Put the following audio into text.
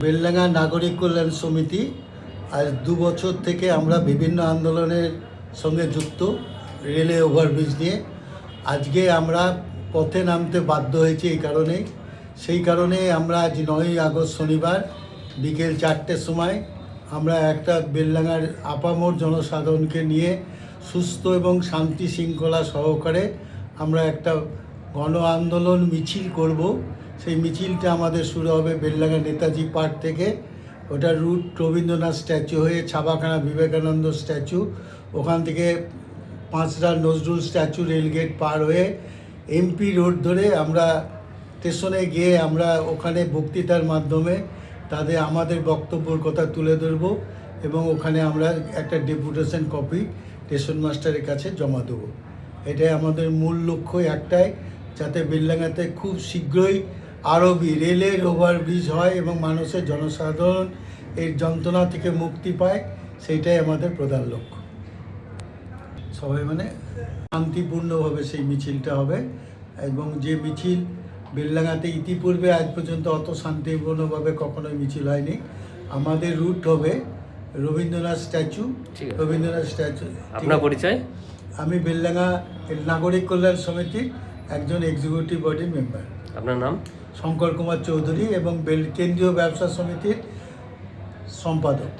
বেলডাঙ্গা নাগরিক কল্যাণ সমিতি আজ দু বছর থেকে আমরা বিভিন্ন আন্দোলনের সঙ্গে যুক্ত রেলে ওভারব্রিজ নিয়ে। আজকে আমরা পথে নামতে বাধ্য হয়েছি এই কারণেই সেই কারণে আমরা আজ নয়ই আগস্ট শনিবার বিকেল চারটের সময় আমরা একটা বেলডাঙ্গার আপামোর জনসাধারণকে নিয়ে সুস্থ এবং শান্তি শৃঙ্খলা সহকারে আমরা একটা গণ আন্দোলন মিছিল করব। সেই মিছিলটা আমাদের শুরু হবে বেলডাঙ্গা নেতাজি পার্ক থেকে। ওটা রুট রবীন্দ্রনাথ স্ট্যাচু হয়ে ছাপাখানা বিবেকানন্দ স্ট্যাচু। ওখান থেকে পাঁচরা নজরুল স্ট্যাচু রেলগেট পার হয়ে এমপি রোড ধরে আমরা স্টেশনে গিয়ে আমরা ওখানে বক্তৃতার মাধ্যমে তাদের আমাদের বক্তব্যর কথা তুলে ধরব এবং ওখানে আমরা একটা ডেপুটেশন কপি স্টেশন মাস্টারের কাছে জমা দেবো। এটাই আমাদের মূল লক্ষ্য একটাই। যাতে বেলডাঙ্গাতে খুব শীঘ্রই আরবি রেলের ওভারব্রিজ হয় এবং মানুষের জনসাধারণ এর যন্ত্রণা থেকে মুক্তি পায় সেইটাই আমাদের প্রধান লক্ষ্য। সবাই মানে শান্তিপূর্ণভাবে সেই মিছিলটা হবে এবং যে মিছিল বেলডাঙ্গাতে ইতিপূর্বে আজ পর্যন্ত অত শান্তিপূর্ণভাবে কখনোই মিছিল হয়নি। আমাদের রুট হবে রবীন্দ্রনাথ স্ট্যাচু। রবীন্দ্রনাথ স্ট্যাচু আপনার পরিচয়? আমি বেলডাঙ্গা নাগরিক কল্যাণ সমিতির একজন এক্সিকিউটিভ বডি মেম্বার আপনার নাম? শঙ্কর কুমার চৌধুরী এবং কেন্দ্রীয় ব্যবসা সমিতির সম্পাদক।